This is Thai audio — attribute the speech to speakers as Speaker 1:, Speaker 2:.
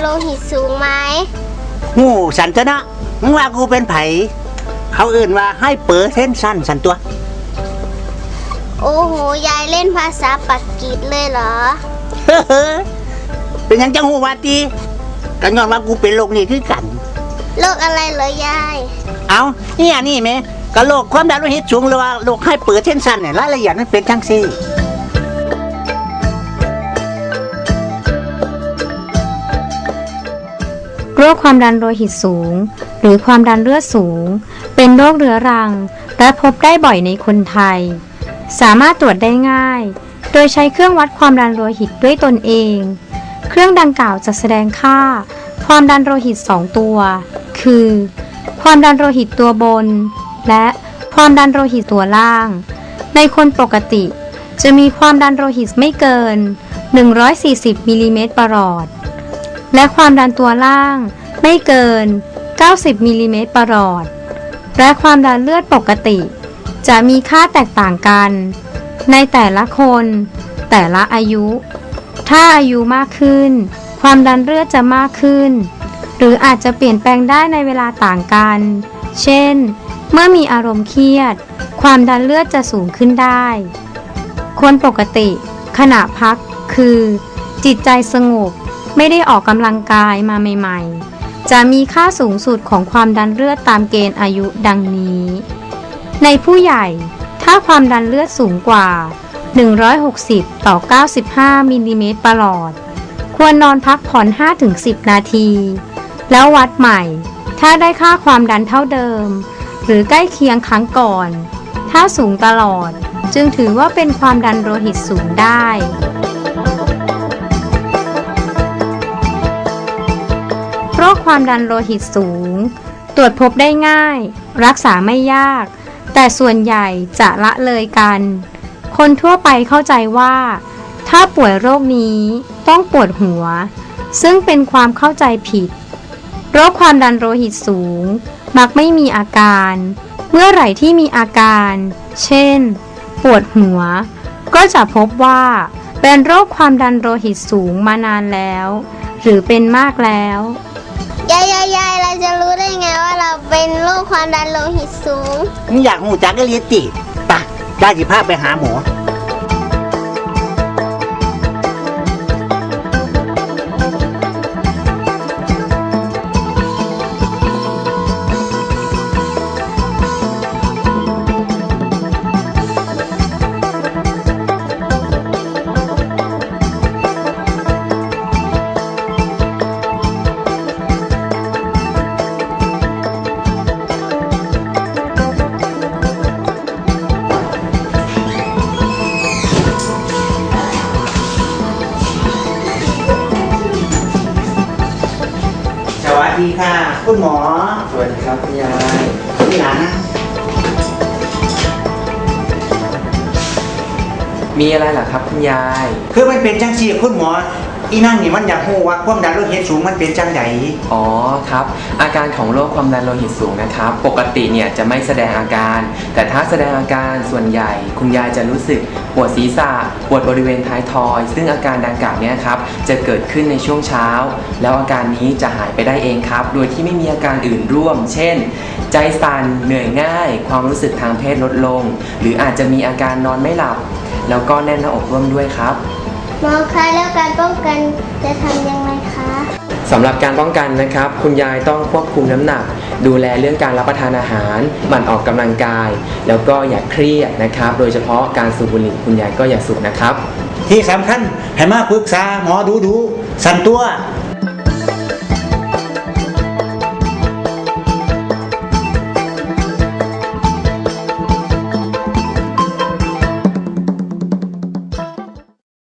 Speaker 1: โลหิตสูงไหม
Speaker 2: หูสันจะนะมึงว่ากูเป็นไผ เขาอื่นว่าให้เปิดเส้นสั้นสันตัว
Speaker 1: โอ้โห ยายเล่นภาษาปักกีดเลยเหรอ
Speaker 2: เฮ้อเป็นหยังจังหูวาตีกันย้อนว่ากูเป็นโรคนี้คือกัน
Speaker 1: โรคอะไรเหรอยาย
Speaker 2: เอาเนี่ยนี่แม่กะโรคความดันโลหิตสูงหรือว่าโรคให้เปิดเส้นสั้นเนี่ยรายละเอียดมันเป็นจังซี่
Speaker 3: รคความดันโลหิตสูง หรือความดันเลือดสูง เป็นโรคเรื้อรัง และพบได้บ่อยในคนไทย สามารถตรวจได้ง่าย โดยใช้เครื่องวัดความดันโลหิตด้วยตนเอง เครื่องดังกล่าวจะแสดงค่า ความดันโลหิต 2 ตัว คือ ความดันโลหิตตัวบน และความดันโลหิตตัวล่าง ในคนปกติ จะมีความดันโลหิตไม่เกิน 140มิลลิเมตรประหลอดและความดันตัวล่าง ไม่เกิน 90มิลลิเมตรประหลอด และความดันเลือดปกติ จะมีค่าแตกต่างกัน ในแต่ละคน แต่ละอายุ ถ้าอายุมากขึ้น ความดันเลือดจะมากขึ้น หรืออาจจะเปลี่ยนแปลงได้ในเวลาต่างกัน เช่น เมื่อมีอารมณ์เครียด ความดันเลือดจะสูงขึ้นได้ คนปกติ ขณะพักคือ จิตใจสงบไม่ได้ออกกำลังกายมาใหม่ ๆ จะมีค่าสูงสุดของความดันเลือดตามเกณฑ์อายุดังนี้ ในผู้ใหญ่ ถ้าความดันเลือดสูงกว่า 160 ต่อ 95 มิลลิเมตรประหลอด ควรนอนพักผ่อน 5-10 นาที แล้ววัดใหม่ ถ้าได้ค่าความดันเท่าเดิม หรือใกล้เคียงครั้งก่อน ถ้าสูงตลอด จึงถือว่าเป็นความดันโลหิตสูงได้ ความดันโลหิตสูง ตรวจพบได้ง่าย รักษาไม่ยาก แต่ส่วนใหญ่จะละเลยกัน คนทั่วไปเข้าใจว่า ถ้าป่วยโรคนี้ต้องปวดหัว ซึ่งเป็นความเข้าใจผิด โรคความดันโลหิตสูง มักไม่มีอาการ เมื่อไหร่ที่มีอาการ เช่น ปวดหัว ก็จะพบว่าเป็นโรคความดันโลหิตสูงมานานแล้ว หรือเป็นมากแล้ว
Speaker 1: ยายยายยายเราจะรู้ได้ไงว่าเราเป็นโรคความดันโลหิตสูง
Speaker 2: มึงอยากหูจักก็เรียนติปะได้สิพาไปหาหมอ ดีค่ะ คุณหมอ
Speaker 4: สวัสดีครับคุณยาย
Speaker 2: คุณหลาน
Speaker 4: มีอะไรเหรอครับคุณยาย
Speaker 2: คือมันเป็นจังซี่คุณหมอ อีนั่งนี่มันอยากหูว่าความดันโลหิตสูงมันเป็นจังได
Speaker 4: อ๋อครับ อาการของโรคความดันโลหิตสูงนะครับ ปกติเนี่ยจะไม่แสดงอาการ แต่ถ้าแสดงอาการส่วนใหญ่ คุณยายจะรู้สึกปวดศีรษะปวดบริเวณท้ายทอย ซึ่งอาการดังกล่าวเนี่ยครับจะเกิดขึ้นในช่วงเช้า แล้วอาการนี้จะหายไปได้เองครับ โดยที่ไม่มีอาการอื่นร่วม เช่น ใจสั่นเหนื่อยง่าย ความรู้สึกทางเพศลดลง หรืออาจจะมีอาการนอนไม่หลับ แล้วก็แน่นหน้าอกร่วมด้วยครับ
Speaker 1: หมอคะแล้วการป้องกันจะทำยังไงคะ
Speaker 4: สำหรับการป้องกันนะครับ คุณยายต้องควบคุมน้ำหนัก ดูแลเรื่องการรับประทานอาหารหมั่นออกกำลังกาย แล้วก็อย่าเครียดนะครับ โดยเฉพาะการสูบบุหรี่คุณยายก็อย่าสูบนะครับ
Speaker 2: ที่สำคัญให้มาปรึกษาหมอดูดูๆสันตัว